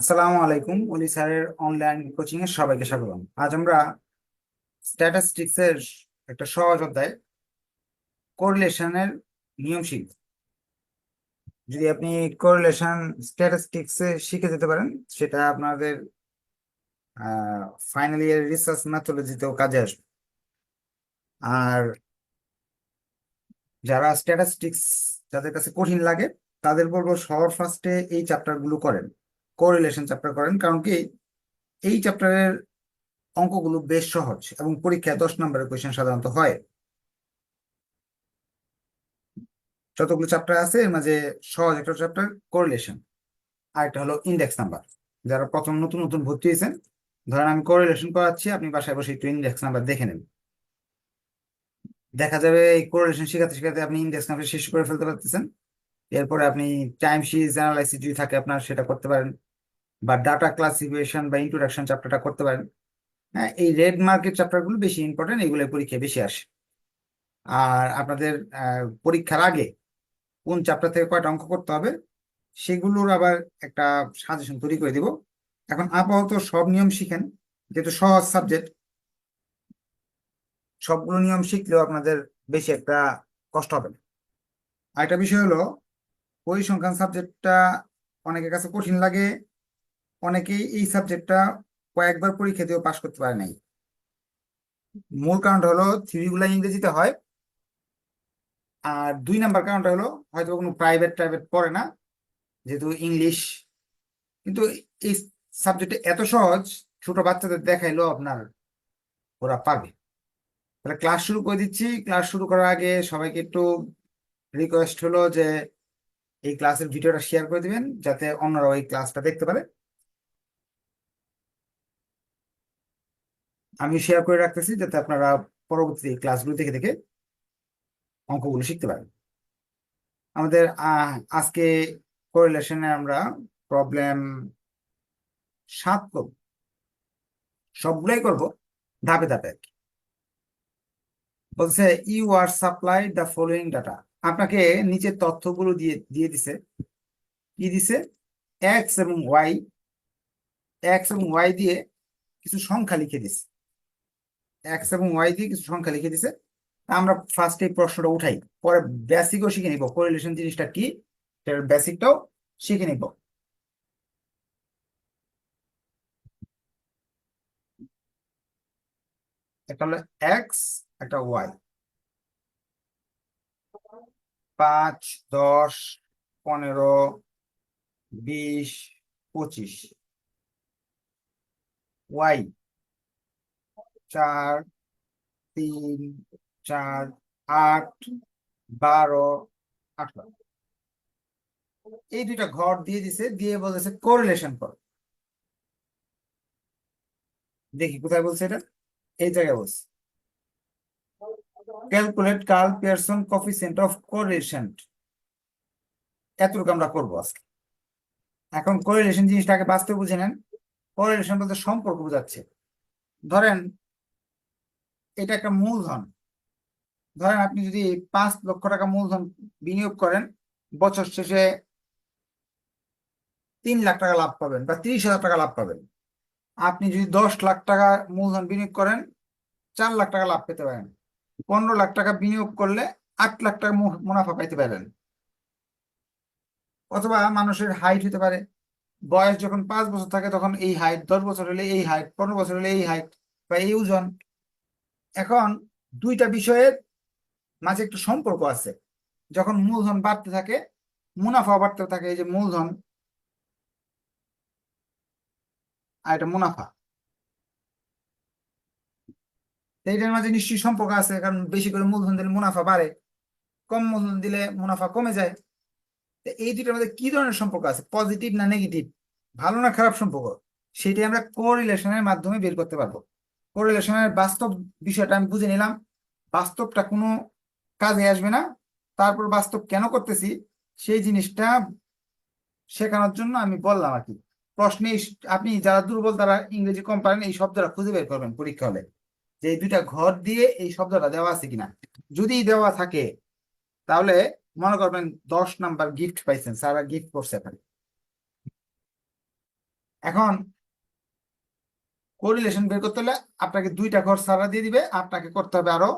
আসসালামু আলাইকুম। অলি স্যারের অনলাইন কোচিং এর সবাইকে স্বাগতম। আজ আমরা স্ট্যাটিস্টিক্স এর একটা সহজ অধ্যায় কোরিলেশনের নিয়ম শিখব। যদি আপনি কোরিলেশন স্ট্যাটিস্টিক্স এ শিখে যেতে পারেন, সেটা আপনাদের ফাইনাল ইয়ার রিসার্চ ম্যাথোলজিতেও কাজে আসবে। আর যারা স্ট্যাটিস্টিক্স যাদের কাছে কঠিন লাগে, তাদের বলব সবার ফার্স্টে এই চ্যাপ্টারগুলো করেন। কোরিলেশন চ্যাপ্টার করেন, কারণ কি এই চ্যাপ্টারের অঙ্কগুলো বেশ সহজ এবং পরীক্ষায় দশ নম্বরের কোয়েশ্চেন সাধারণত হয়। যতগুলো চ্যাপ্টার আছে, এর মাঝে সহজ একটা চ্যাপ্টার কোরিলেশন আর একটা হলো ইন্ডেক্স নাম্বার যারা প্রথম নতুন নতুন ভর্তি হয়েছেন, ধরেন আমি কোরিলেশন করাচ্ছি, আপনি বাসায় বসে একটু ইন্ডেক্স নাম্বার দেখে নেন। দেখা যাবে এই কোরিলেশন শেখাতে শেখাতে আপনি ইন্ডেক্স নাম্বার শেষ করে ফেলতে পারতেছেন। এরপরে আপনি টাইম সিরিজ অ্যানালাইসিস যদি থাকে আপনার, সেটা করতে পারেন। বা ডাটা ক্লাসিফিকেশন বা ইন্ট্রোডাকশন চ্যাপ্টারটা করতে পারেন। হ্যাঁ এই রেড মার্কেট চ্যাপ্টারগুলো বেশি ইম্পর্টেন্ট এগুলো পরীক্ষায় বেশি আসে। আর আপনাদের পরীক্ষার আগে কোন চ্যাপ্টার থেকে কয়টা অঙ্ক করতে হবে, সেগুলোর আবার একটা সাজেশন তৈরি করে দিব। এখন আপাতত সব নিয়ম শিখেন, যেহেতু সহজ সাবজেক্ট সবগুলো নিয়ম শিখলেও আপনাদের বেশি একটা কষ্ট হবে না। আরেকটা বিষয় হলো, পরিসংখ্যান সাবজেক্টটা অনেকের কাছে কঠিন লাগে অনেকেই এই সাবজেক্টটা কয়েকবার পরীক্ষা দিয়েও পাশ করতে পারে নাই। মূল কারণটা হলো থিওরিগুলো ইংরেজিতে হয়, আর দুই নাম্বার কারণটা হলো হয়তো কোনো প্রাইভেট টাইভেট পড়ে না, যেহেতু ইংলিশ কিন্তু এই সাবজেক্টে এত সহজ, ছোট বাচ্চাদের দেখাইলেও আপনার ওরা পাবে তাহলে ক্লাস শুরু করে দিচ্ছি। ক্লাস শুরু করার আগে সবাইকে একটু রিকোয়েস্ট হলো যে এই ক্লাসের ভিডিওটা শেয়ার করে দিবেন, যাতে অন্যরা ওই ক্লাসটা দেখতে পারে। আমি শেয়ার করে রাখতেছি যাতে আপনারা পরবর্তী ক্লাসগুলো দেখে দেখে অঙ্কগুলো শিখতে পারেন। আমাদের আজকে কোরিলেশনে আমরা প্রবলেম সাত করব। সবগুলোই করব ধাপে ধাপে আর কি। বলছে you are supply the following data আপনাকে নিচের তথ্যগুলো দিয়ে দিয়ে দিছে। কি দিছে? এক্স এবং ওয়াই এক্স এবং ওয়াই দিয়ে কিছু সংখ্যা লিখে দিছে। এক্স এবং ওয়াই দিয়ে কিছু সংখ্যা লিখে দিছে। আমরা ফার্স্ট এই প্রশ্নটা উঠাই। পরে বেসিকও শিখে নিব। কোরিলেশন জিনিসটা কি? সেটার বেসিকটাও শিখে নিব। একটা হলো এক্স একটা ওয়াই পাঁচ, দশ, পনেরো, বিশ, পঁচিশ। ওয়াই চার, তিন, চার, আট, বারো, আঠারো। এই দুইটা ঘর দিয়ে দিছে, দিয়ে বলেছে কোরিলেশন কর। দেখি কোথায় বলছে এটা? এই জায়গায় বলছে। Calculate Karl Pearson coefficient of correlation এতটুকু আমরা করব আজকে। এখন কোরিলেশন জিনিসটাকে বাস্তবে বুঝে নেন। কোরিলেশন বলতে সম্পর্ক বোঝাচ্ছে। ধরেন এটা একটা মূলধন। ধরেন আপনি যদি পাঁচ লক্ষ টাকা মূলধন বিনিয়োগ করেন, বছর শেষে তিন লাখ টাকা লাভ পাবেন বা তিরিশ হাজার টাকা লাভ পাবেন। আপনি যদি দশ লাখ টাকা মূলধন বিনিয়োগ করেন, চার লাখ টাকা লাভ পেতে পারেন। পনেরো লাখ টাকা বিনিয়োগ করলে আট লাখ টাকা মুনাফা পাইতে পারেন। অথবা মানুষের হাইট হতে পারে। বয়স যখন পাঁচ বছর থাকে, তখন এই হাইট দশ বছর হলে এই হাইট পনেরো বছর হলে এই হাইট বা এই ওজন এখন দুইটা বিষয়ের মাঝে একটু সম্পর্ক আছে। যখন মূলধন বাড়তে থাকে মুনাফা বাড়তে থাকে, এই যে মূলধন, আর এটা মুনাফা। এইটার মাঝে নিশ্চয়ই সম্পর্ক আছে, কারণ বেশি করে মূলধন দিলে মুনাফা বাড়ে, কম মূলধন দিলে মুনাফা কমে যায়। এই দুইটার মধ্যে কি ধরনের সম্পর্ক আছে, পজিটিভ না নেগেটিভ? ভালো না খারাপ সম্পর্ক? সেটাই আমরা কোরিলেশনের মাধ্যমে বের করতে পারব। কোরিলেশনের বাস্তব বিষয়টা আমি বুঝে নিলাম। বাস্তবটা কোনো কাজে আসবে না। তারপর বাস্তব কেন করতেছি, সেই জিনিসটা শেখানোর জন্য আমি বললাম আর কি। প্রশ্নে আপনি যারা দুর্বল তারা ইংরেজি কম পারেন, এই শব্দটা খুঁজে বের করবেন পরীক্ষা হলে। যে এই দুইটা ঘর দিয়ে এই শব্দটা দেওয়া আছে কিনা। যদি দেওয়া থাকে, তাহলে মনে করবেন দশ নাম্বার গিফট পাইছেন সারা গিফট করছে এখানে এখন কোরিলেশন বের করতে হলে আপনাকে দুইটা ঘর সারা দিয়ে দিবে, আপনাকে করতে হবে আরও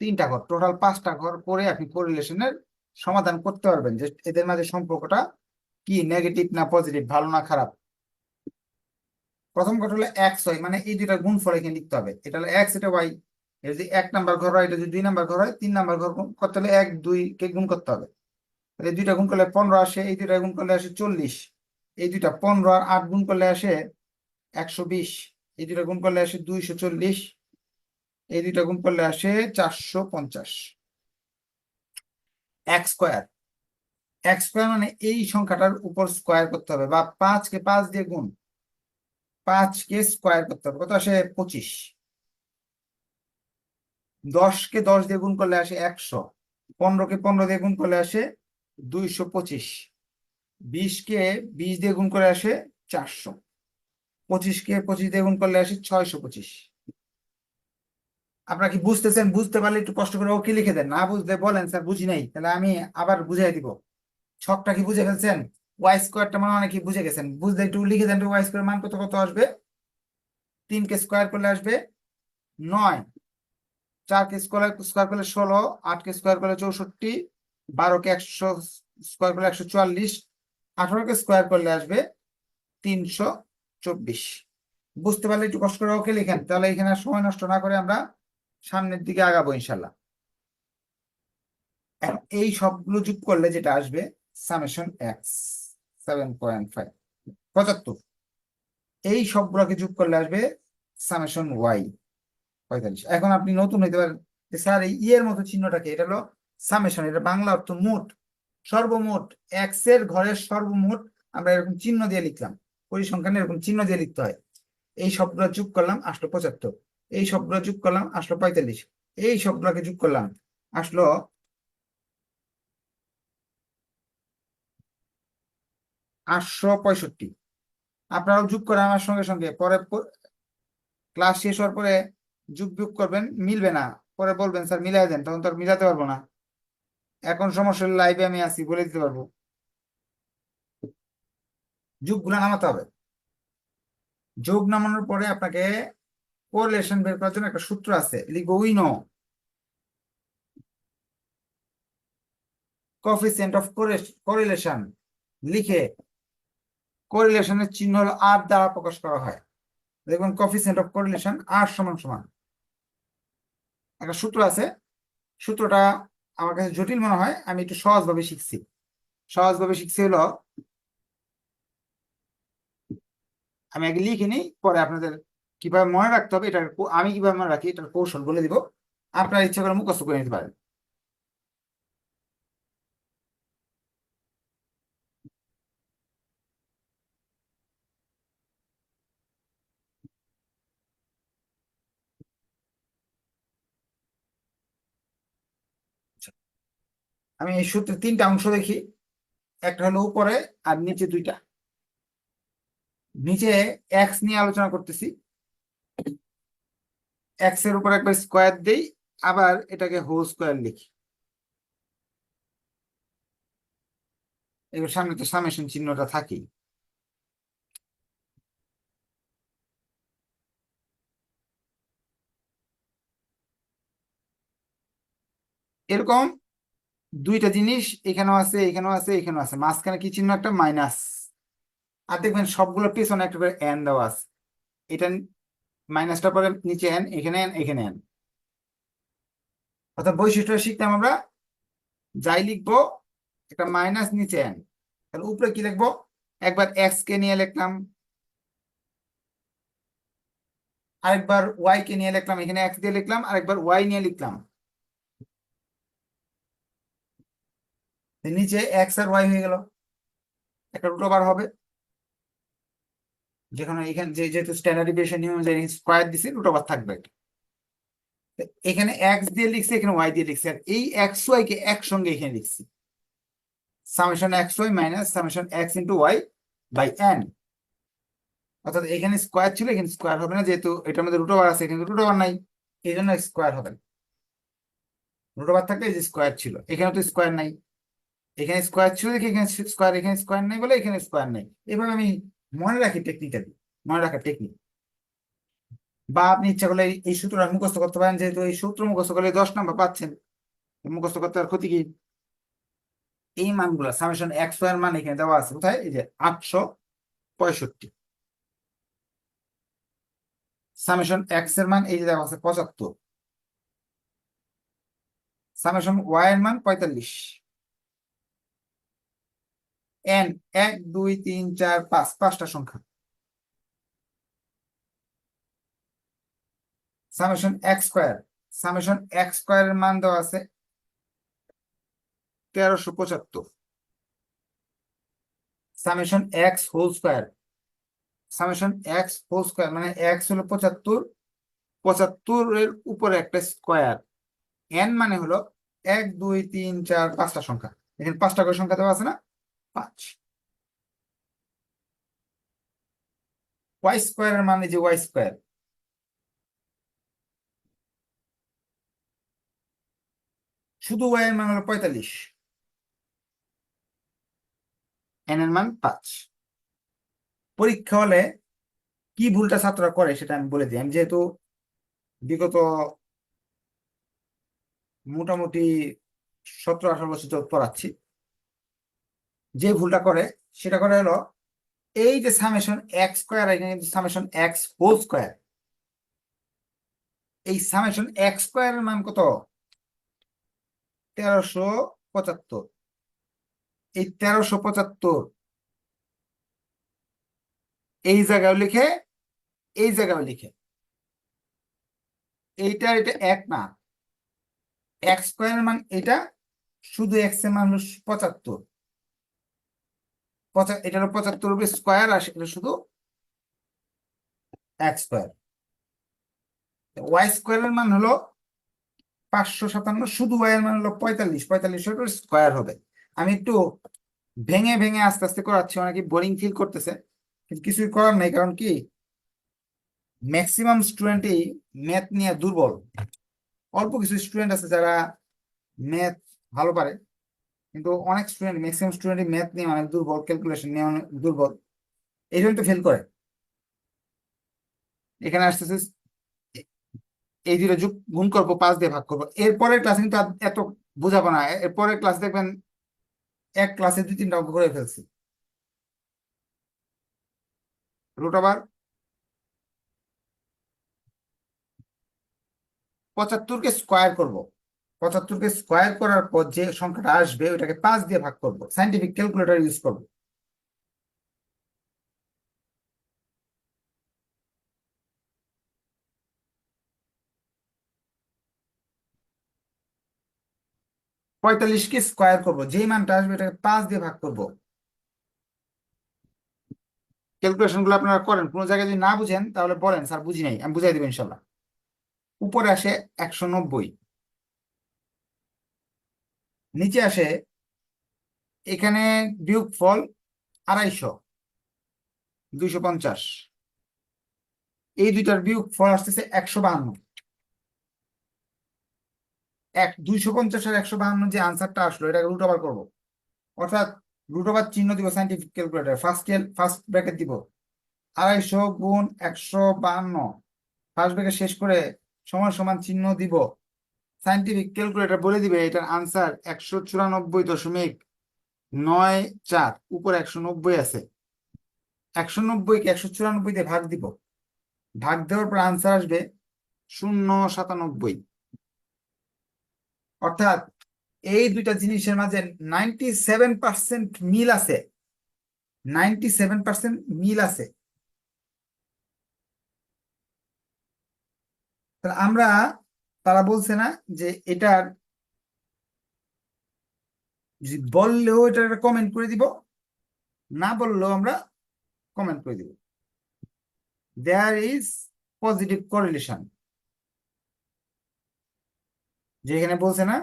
তিনটা ঘর। টোটাল পাঁচটা ঘর করে আপনি কোরিলেশনের সমাধান করতে পারবেন যে এদের মাঝে সম্পর্কটা কি নেগেটিভ না পজিটিভ ভালো না খারাপ। প্রথম ঘর হলো হয় মানে এই দুইটা গুণফল এখানে লিখতে হবে। এটা হলো এক্স এটা ওয়াই এটা যদি এক নাম্বার ঘর হয়, এটা যদি দুই নাম্বার ঘর হয়, তিন নাম্বার ঘর করতে হলে এক, দুই কে গুণ করতে হবে। তাহলে দুইটা গুণ করলে পনেরো আসে, এই দুইটা গুণ করলে আসে চল্লিশ। এই দুইটা পনেরো আর আট গুণ করলে আসে একশো বিশ। এই দুইটা গুণ করলে আসে দুইশো চল্লিশ। এই দুইটা গুণ করলে আসে চারশো পঞ্চাশ। এক স্কোয়ার। এক স্কোয়ার মানে এই সংখ্যাটার উপর স্কোয়ার করতে হবে বা পাঁচকে পাঁচ দিয়ে গুণ। পাঁচকে স্কোয়ার করতে হবে। কত আসে? পঁচিশ। দশকে দশ দিয়ে গুণ করলে আসে একশো। পনেরোকে পনেরো দিয়ে গুণ করলে আসে দুইশো পঁচিশ। বিশকে বিশ দিয়ে গুণ করে আসে চারশো। পঁচিশকে পঁচিশ দিয়ে গুণ করলে আসে ছয়শো পঁচিশ। আপনারা কি বুঝতেছেন? বুঝতে পারলে একটু কষ্ট করে ওকে লিখে দেন? না বুঝতে বলেন, স্যার বুঝি নাই। তাহলে আমি আবার বুঝাই দিব। ছকটা কি বুঝে ফেলছেন? ওয়াই স্কোয়ারটা মানে অনেকে বুঝে গেছেন। বুঝতে একটু লিখে দেন ওয়াই স্কোয়ার মান কত কত আসবে? তিনকে স্কোয়ার করলে আসবে নয়। চারকে স্কোয়ার স্কোয়ার করলে ষোলো, আটকে স্কোয়ার করলে চৌষট্টি, বারোকে একশো, স্কোয়ার করলে একশো চুয়াল্লিশ, আঠারোকে স্কোয়ার করলে আসবে তিনশো চব্বিশ। বুঝতে পারলে একটু কষ্ট করে ওকে লিখেন, তাহলে এখানে সময় নষ্ট না করে আমরা সামনের দিকে আগাবো ইনশাল্লাহ এই সবগুলো যোগ করলে যেটা আসবে, summation X seven point five পঁচাত্তর। এই সবগুলোকে যোগ করলে আসবে সামেশন ওয়াই পঁয়তাল্লিশ। এখন আপনি নতুন হইতে পারেন স্যার এই ইয়ের মতো চিহ্নটাকে, এটা হলো সামেশন, এটা বাংলা অর্থ মোট, সর্বমোট এক্সের ঘরের সর্বমোট আমরা এরকম চিহ্ন দিয়ে লিখলাম। পরিসংখ্যানে এরকম চিহ্ন দিয়ে লিখতে হয়। এই সবগুলো যোগ করলাম, আসলো পঁচাত্তর। এই সবগুলো যোগ করলাম, আসলো পঁয়তাল্লিশ। এই সবগুলোকে যোগ করলাম, আসলো আটশো পঁয়ষট্টি। আপনারাও যোগ করেন আমার সঙ্গে সঙ্গে, পরে ক্লাস শেষ হওয়ার পরে যুগ বিয়োগ করবেন, মিলবে না। পরে বলবেন, স্যার, মিলাই দেন, তখন তো আর মিলাতে পারব না। এখন সমস্যা লাইভে আমি আছি, বলে দিতে পারব। যোগগুলো নামাতে হবে। যোগ নামানোর পরে আপনাকে কোরিলেশন বের করার জন্য একটা সূত্র আছে লিখব we know coefficient of correlation লিখে কোরিলেশনের চিহ্ন হলো আর দ্বারা প্রকাশ করা হয়। দেখবেন coefficient অফ correlation আর সমান সমান। একটা সূত্র আছে, সূত্রটা আমার কাছে জটিল মনে হয়, আমি একটু সহজভাবে শিখছি। সহজভাবে শিখছি হলো আমি আগে লিখে নিই, পরে আপনাদের কীভাবে মনে রাখতে হবে এটা আমি কীভাবে মনে রাখি, এটার কৌশল বলে দিব। আপনার ইচ্ছা করে মুখস্থ করে নিতে পারেন। আমি এই সূত্রের তিনটা অংশ দেখি, একটা হলো উপরে আর নিচে দুইটা। নিচে এক্স নিয়ে আলোচনা করতেছি। এক্সের উপর একবার স্কোয়ার দেই, আবার এটাকে হোল স্কোয়ার লিখি। এবার সামনে তো সামেশন চিহ্নটা থাকেই। এরকম দুইটা জিনিস এখানেও আছে এখানেও আছে এখানেও আছে। মাঝখানে কি চিহ্ন একটা? মাইনাস আর দেখবেন সবগুলো পেছনে একটা করে এন দেওয়া আছে। এটা মাইনাসটা পরে নিচে এন এখানে এন এখানে এন অর্থাৎ বৈশিষ্ট্য শিখতাম আমরা, যাই লিখব, একটা মাইনাস নিচে এন তাহলে উপরে কি লিখব? একবার এক্স কে নিয়ে লিখলাম। আরেকবার ওয়াই কে নিয়ে লিখলাম, এখানে এক্স দিয়ে লিখলাম, আরেকবার ওয়াই নিয়ে লিখলাম। নিচে এক্স আর ওয়াই হয়ে গেল। একটা রুট ওভার হবে। যেখানে এখানে যে যেহেতু স্ট্যান্ডার্ড ডিভিয়েশন নিয়ম অনুযায়ী স্কোয়ার দিছে রুট ওভার থাকবে এখানে এক্স দিয়ে লিখছি, এখানে ওয়াই দিয়ে লিখছি, আর এই এক্স ওয়াই কে একসঙ্গে এখানে লিখছি। Summation X Y minus summation X into Y by N অর্থাৎ এখানে স্কোয়ার ছিল, এখানে স্কোয়ার হবে না, যেহেতু এটার মধ্যে রুট ওভার আছে, এখানে রুট ওভার নাই, এই জন্য স্কোয়ার হবে রুট ওভার থাকলে এই যে স্কোয়ার ছিল এখানে তো স্কোয়ার নাই। এখানে স্কোয়ার ছিল এখানে স্কোয়ার এখানে স্কোয়ার নেই বলে এখানে স্কোয়ার নেই। এভাবে আমি মনে রাখি টেকনিকটা কি মনে রাখার টেকনিক বা আপনি ইচ্ছা করলে এই- সূত্রটা মুখস্থ করতে পারেন, যেহেতু এই সূত্র মুখস্থ করলে দশ নাম্বার পাচ্ছেন। মুখস্থ করতে আর ক্ষতি কি? এই মানগুলো সামেশন এক্সের মান এখানে দেওয়া আছে, কোথায়? এই যে আটশো পঁয়ষট্টি। সামেশন এক্সের মান, এই যে দেওয়া আছে পঁচাত্তর। সামেশন ওয়াই এর মান পঁয়তাল্লিশ। এন এক, দুই, তিন, চার, পাঁচ, পাঁচটা সংখ্যা। Summation X square summation X square এর মান দেওয়া আছে তেরোশো পঁচাত্তর। Summation X whole square summation X whole square মানে এক্স হলো পঁচাত্তর। পঁচাত্তরের উপরে একটা স্কোয়ার এন মানে হলো এক, দুই, তিন, চার, পাঁচটা সংখ্যা। এখানে পাঁচটা করে সংখ্যা দেওয়া আছে না? পাঁচ। ওয়াই স্কোয়ারের মানে যে ওয়াই স্কোয়ার শুধু ওয়াই এর মান হলো পঁয়তাল্লিশ। এন এর মান পাঁচ। পরীক্ষা হলে কি ভুলটা ছাত্ররা করে সেটা আমি বলে দিই। আমি যেহেতু বিগত মোটামুটি সতেরো আঠারো বছর পড়াচ্ছি যে ভুলটা করে, সেটা করে হলো এই যে সামেশন এক্স স্কোয়ার এখানে কিন্তু সামেশন এক্স হোল স্কোয়ার এই সামেশন এক্স স্কোয়ারের মান কত? তেরোশো পঁচাত্তর। এই তেরোশো পঁচাত্তর এই জায়গায় লিখে, এই জায়গায় লিখে। এইটা এটা এক না। এক্স স্কোয়ার মান এটা শুধু এক্সের মান পঁচাত্তর। পঁচা এটা হলো পঁচাত্তর রুপি স্কোয়ার আর এটা শুধু এক স্কোয়ার ওয়াই স্কোয়ারের মান হলো পাঁচশো সাতান্ন, শুধু ওয়াই এর মান হলো পঁয়তাল্লিশ পঁয়তাল্লিশ স্কোয়ার হবে। আমি একটু ভেঙে ভেঙে আস্তে আস্তে করাচ্ছি, অনেকে বোরিং ফিল করতেছে, কিন্তু কিছুই করার নেই, কারণ কি? ম্যাক্সিমাম স্টুডেন্টই ম্যাথ নিয়ে দুর্বল। অল্প কিছু স্টুডেন্ট আছে যারা ম্যাথ ভালো পারে কিন্তু অনেক স্টুডেন্ট ম্যাক্সিমাম স্টুডেন্টই ম্যাথ নিয়ে অনেক দুর্বল ক্যালকুলেশন নিয়ে অনেক দুর্বল। এই জন্য ফেল করে। এখানে আসতেছে, এই দুটো যুগ গুণ করব, পাঁচ দিয়ে ভাগ করব। এরপরের ক্লাসে কিন্তু এত বোঝাবো না। এরপরের ক্লাস দেখবেন, এক ক্লাসে দুই, তিনটা অঙ্ক করে ফেলছি। রুট আবার পঁচাত্তরকে স্কোয়ার করব। পঁচাত্তরকে স্কোয়ার করার পর যে সংখ্যাটা আসবে ওটাকে পাঁচ দিয়ে ভাগ করব। সাইন্টিফিক ক্যালকুলেটর ইউজ করব। পঁয়তাল্লিশকে স্কোয়ার করব, যেই মানটা আসবে এটাকে পাঁচ দিয়ে ভাগ করব। ক্যালকুলেশনগুলো আপনারা করেন, কোনো জায়গায় যদি না বুঝেন, তাহলে বলেন, স্যার বুঝি নাই, আমি বুঝাই দেবো ইনশাল্লাহ। উপরে আসে একশো নব্বই। নিচে আসে, এখানে বিয়োগ ফল আড়াইশো, দুইশো পঞ্চাশ। এই দুইটার বিয়োগ ফল আসতেছে একশো বাহান্ন। এক, দুইশো পঞ্চাশ আর একশো বাহান্ন যে আনসারটা আসলো, এটাকে রুট ওভার করব। অর্থাৎ রুট ওভার চিহ্ন দিব scientific calculator first first bracket দিব। আড়াইশো গুণ একশো বাহান্ন ফার্স্ট ব্র্যাকেট শেষ করে সমান সমান চিহ্ন দিব সাইন্টিফিক ক্যালকুলেটর বলে দিবে এটার আনসার একশো চুরানব্বই দশমিক নয় চার, উপরে একশো নব্বই আছে। একশো নব্বইকে একশো চুরানব্বই দিয়ে ভাগ দিব। ভাগ দেওয়ার পর আনসার আসবে শূন্য সাতানব্বই। অর্থাৎ এই দুইটা জিনিসের মাঝে নাইনটি সেভেন পার্সেন্ট মিল আছে। নাইনটি সেভেন পার্সেন্ট মিল আছে। আমরা তারা বলছে না যে এটার বললেও এটা কমেন্ট করে দিব, না বললেও আমরা কমেন্ট করে দিব। দেয়ার ইজ পজিটিভ কোরিলেশন যে এখানে বলছে না,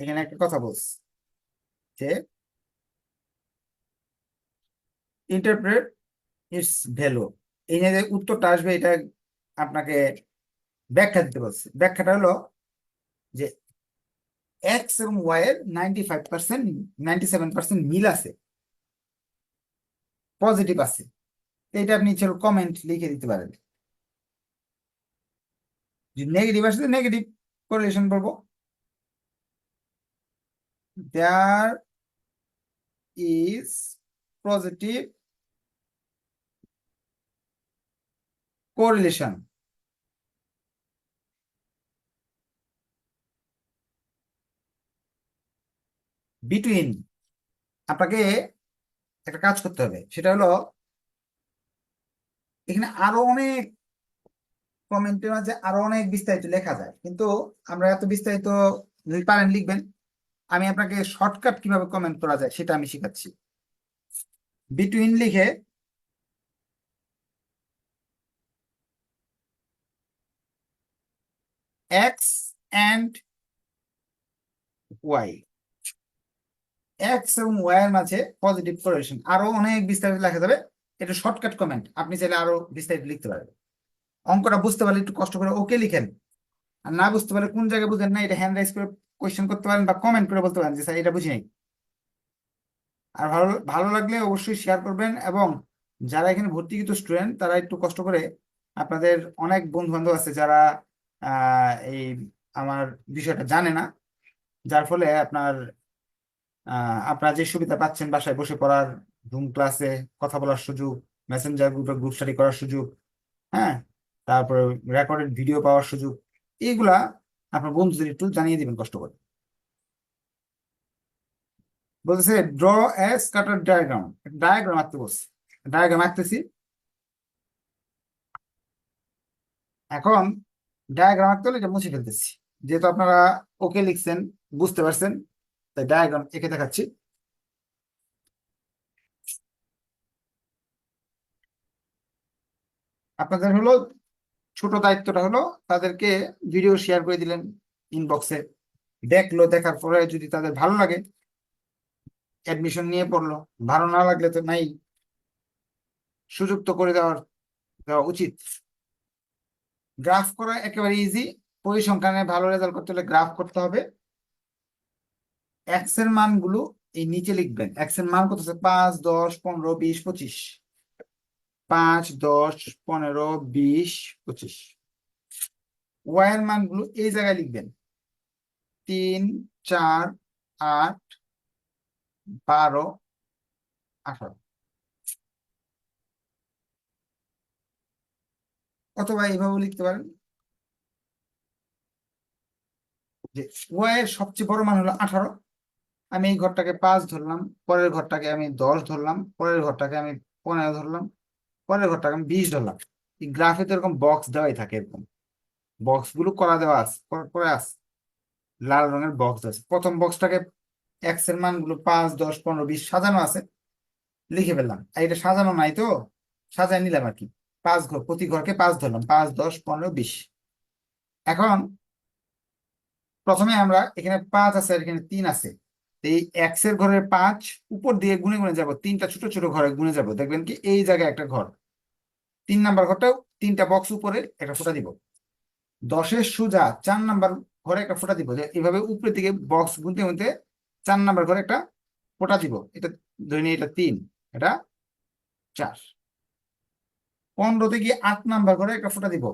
এখানে একটা কথা বলছে যে ইন্টারপ্রেট ইটস ভ্যালু এই যে উত্তরটা আসবে, এটা আপনাকে ব্যাখ্যা দিতে বলছে। ব্যাখ্যাটা হলো যে এক্স এবং ওয়াই এর ninety five percent seven percent মিল আছে। পজিটিভ আছে। এটা আপনি চলো কমেন্ট লিখে দিতে পারেন। যদি নেগেটিভ আসে নেগেটিভ কোরিলেশন বলব there is positive correlation between আপনাকে একটা কাজ করতে হবে। সেটা হলো, এখানে আরও অনেক কমেন্টের মাঝে আরও অনেক বিস্তারিত লেখা যায়। কিন্তু আমরা এত বিস্তারিত যদি পারেন লিখবেন। আমি আপনাকে শর্টকাট কীভাবে কমেন্ট করা যায় সেটা আমি শেখাচ্ছি। বিটুইন লিখে এক্স অ্যান্ড ওয়াই এক্স এবং ওয়াই এর মাঝে পজিটিভ কোরিলেশন আরও অনেক বিস্তারিত লেখা যাবে। এটা শর্টকাট কমেন্ট আপনি চাইলে আরও বিস্তারিত লিখতে পারবেন অঙ্কটা বুঝতে পারলে একটু কষ্ট করে ওকে লিখেন। আর না বুঝতে পারলে কোন জায়গায় বুঝেন না, এটা হ্যান্ড রাইজ করে কোয়েশ্চেন করতে পারেন বা কমেন্ট করে বলতে পারেন যে, স্যার, এটা বুঝি নাই আর ভালো ভালো লাগলে অবশ্যই শেয়ার করবেন এবং যারা এখানে ভর্তিকৃত স্টুডেন্ট তারা একটু কষ্ট করে আপনাদের অনেক বন্ধু বান্ধব আছে যারা এই, আমার বিষয়টা জানে না। যার ফলে আপনার আপনারা যে সুবিধা পাচ্ছেন বাসায় বসে পড়ার জুম ক্লাসে কথা বলার সুযোগ মেসেঞ্জার গ্রুপে গ্রুপ স্টাডি করার সুযোগ হ্যাঁ? তারপরে রেকর্ডেড ভিডিও পাওয়ার সুযোগ, এইগুলা আপনার বন্ধুদের একটু জানিয়ে দিবেন কষ্ট করে। বলতেছে draw a scatter diagram diagram আঁকতে বলছে। ডায়াগ্রাম আঁকতেছি। এখন ডায়াগ্রাম আঁকতে হলে এটা মুছে ফেলতেছি। যেহেতু আপনারা ওকে লিখছেন, বুঝতে পারছেন তাই ডায়াগ্রাম এঁকে দেখাচ্ছি। আপনাদের হলো ছোট দায়িত্বটা হলো তাদেরকে ভিডিও শেয়ার করে দিলেন ইনবক্সে দেখল, দেখার পরে যদি তাদের ভালো লাগে অ্যাডমিশন নিয়ে পড়ল। ভালো না লাগলে তো নাই। সুযোগ তো করে দেওয়ার, দেওয়া উচিত। গ্রাফ করা একেবারে ইজি পরিসংখ্যানে ভালো রেজাল্ট করতে হলে গ্রাফ করতে হবে। এক্সের মানগুলো এই নিচে লিখবেন। এক্সের মান কত আছে? পাঁচ, দশ, পনেরো, বিশ, পঁচিশ। পাঁচ, দশ, পনেরো, বিশ, পঁচিশ। ওয়াই এর মানগুলো এই জায়গায় লিখবেন। তিন, চার, আট, বারো, আঠারো। অথবা এইভাবে লিখতে পারেন। যে ওয়াই এর সবচেয়ে বড় মান হলো আঠারো। আমি এই ঘরটাকে পাঁচ ধরলাম, পরের ঘরটাকে আমি দশ ধরলাম, পরের ঘরটাকে আমি পনেরো ধরলাম, পরের ঘরটাকে আমি বিশ ধরলাম। এই গ্রাফে তো এরকম বক্স দেওয়াই থাকে এরকম। বক্সগুলো করা দেওয়া আছে, করে আছে। লাল রঙের বক্স আছে। প্রথম বক্সটাকে এক্সের মানগুলো পাঁচ, দশ, পনেরো, বিশ সাজানো আছে। লিখে ফেললাম। আর এটা সাজানো নাই তো, সাজায় নিলাম আর কি। পাঁচ ঘর, প্রতি ঘরকে পাঁচ ধরলাম, পাঁচ, দশ, পনেরো, বিশ। এখন প্রথমে আমরা এখানে পাঁচ আছে আর এখানে তিন আছে। এই এক্সের ঘরের পাঁচ উপর দিয়ে গুনে গুনে যাব, তিনটা ছোট ছোট ঘরে গুনে যাব। দেখবেন কি এই জায়গায় একটা ঘর। তিন নাম্বার ঘরটাও তিনটা বক্স উপরে একটা ফোঁটা দিব। দশের সোজা চার নাম্বার ঘরে একটা ফোঁটা দিব। যে এইভাবে উপরের দিকে বক্স গুনতে গুনতে চার নাম্বার ঘরে একটা ফোঁটা দিব। এটা ধরে নিই এটা তিন, এটা চার। পনেরোতে গিয়ে আট নাম্বার ঘরে একটা ফোঁটা দিব।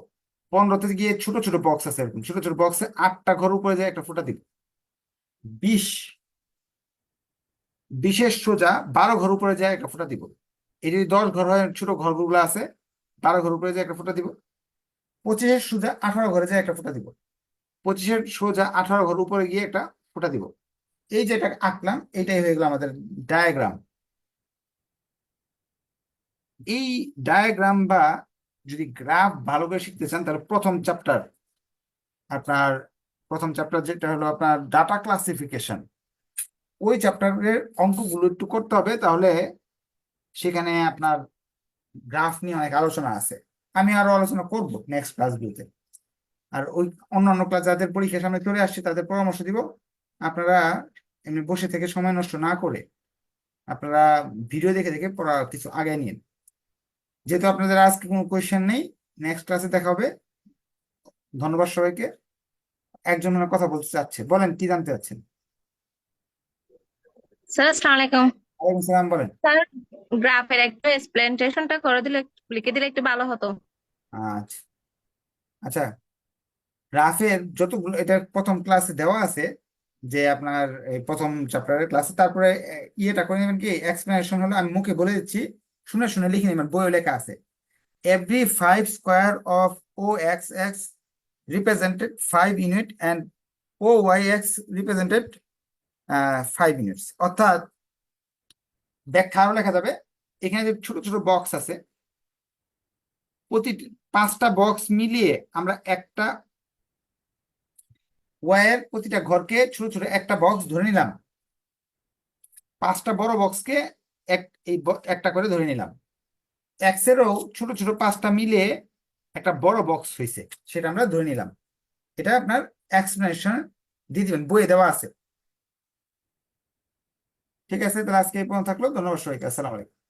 পনেরোতে গিয়ে ছোট ছোট বক্স আছে এরকম। ছোট ছোট বক্সে আটটা ঘর উপরে যায় একটা ফোঁটা দিব। বিশ বিশেষ সোজা বারো ঘর উপরে যায় একটা ফোঁটা দিব। এই যদি দশ ঘর হয়, ছোট ঘরগুলো আছে, বারো ঘর উপরে যায় একটা ফোঁটা দিব। পঁচিশের সোজা আঠারো ঘরে যায় একটা ফোঁটা দিব। পঁচিশের সোজা আঠারো ঘর উপরে গিয়ে একটা ফোঁটা দিব। এই যে যেটা আঁকলাম, এটাই হয়ে গেল আমাদের ডায়াগ্রাম এই ডায়াগ্রাম বা যদি গ্রাফ ভালো করে শিখতে চান, তাহলে প্রথম চ্যাপ্টার আপনার, প্রথম চ্যাপ্টার যেটা হলো আপনার ডাটা ক্লাসিফিকেশন ওই চ্যাপ্টারের অঙ্কগুলো একটু করতে হবে, তাহলে সেখানে আপনার গ্রাফ নিয়ে অনেক আলোচনা আছে। আমি আরও আলোচনা করব নেক্সট ক্লাসগুলোতে আর ওই অন্যান্য ক্লাস যাদের পরীক্ষার সামনে চলে আসছে, তাদের পরামর্শ দিব। আপনারা এমনি বসে থেকে সময় নষ্ট না করে আপনারা ভিডিও দেখে দেখে পড়া কিছু আগে নিন। যেহেতু আপনাদের আজকে কোনো কোয়েশ্চেন নেই নেক্সট ক্লাসে দেখা হবে। ধন্যবাদ সবাইকে। একজন কথা বলতে চাচ্ছে। বলেন, কি জানতে চাচ্ছেন? স্যার আসসালামু আলাইকুম ওয়ালাইকুম সালাম বলেন। স্যার গ্রাফের একটু এক্সপ্লেনেশনটা করে দিলে লিখে দিলে একটু ভালো হতো। আচ্ছা। আচ্ছা গ্রাফের যতগুলো এটা প্রথম ক্লাসে দেওয়া আছে যে আপনার প্রথম চ্যাপ্টারের ক্লাসে তারপরে ইয়েটা করে নেবেন কি এক্সপ্লেনেশন হলো আমি মুখে বলে দিচ্ছি শুনে শুনে লিখে নেবেন বইয়ে লেখা আছে। Every five square of O X X represented five unit and O Y X represented five units অর্থাৎ ব্যাখ্যা আরও লেখা যাবে। এখানে যে ছোট ছোট বক্স আছে, প্রতিটি পাঁচটা বক্স মিলিয়ে আমরা একটা ওয়ার প্রতিটা ঘরকে ছোট ছোট একটা বক্স ধরে নিলাম। পাঁচটা বড় বক্সকে এক, এই একটা করে ধরে নিলাম। এক্স এরও ছোট ছোট পাঁচটা মিলিয়ে একটা বড় বক্স হয়েছে, সেটা আমরা ধরে নিলাম। এটা আপনার এক্সপ্লেনেশন দিয়ে দিবেন, বইয়ে দেওয়া আছে। ঠিক আছে তাহলে আজকে এই পর্যন্ত থাকল ধন্যবাদ সবাইকে আসসালামু আলাইকুম।